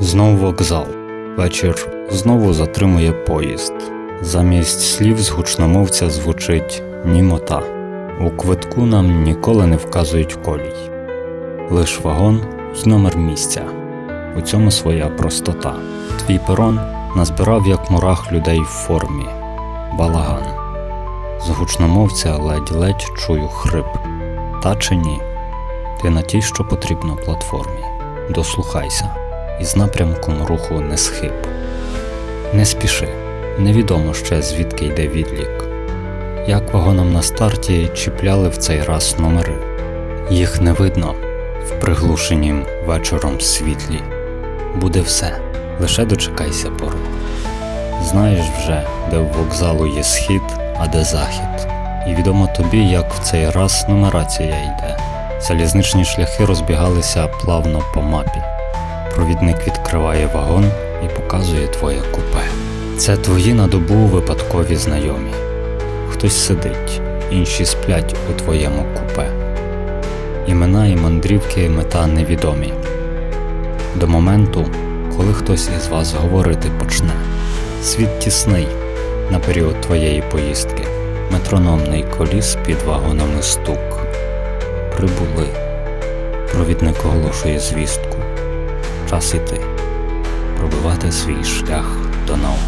Знов вокзал. Вечір знову затримує поїзд. Замість слів з гучномовця звучить німота. У квитку нам ніколи не вказують колій. Лиш вагон й номер місця. У цьому своя простота. Твій перон назбирав як мурах людей в формі. Балаган. З гучномовця ледь-ледь чую хрип. Та чи ні? Ти на тій, що потрібно платформі. Дослухайся, із напрямком руху не схиб. Не спіши, невідомо ще звідки йде відлік. Як вагонам на старті чіпляли в цей раз номери. Їх не видно в приглушенім вечором світлі. Буде все, лише дочекайся пору. Знаєш вже, де в вокзалу є схід, а де захід. І відомо тобі, як в цей раз нумерація йде. Залізничні шляхи розбігалися плавно по мапі. Провідник відкриває вагон і показує твоє купе. Це твої на добу випадкові знайомі. Хтось сидить, інші сплять у твоєму купе. Імена і мандрівки мета невідомі. До моменту, коли хтось із вас говорити почне. Світ тісний на період твоєї поїздки, метрономний коліс під вагонами стук. Прибули. Провідник оголошує звістку. Час іти, пробивати свій шлях до науки.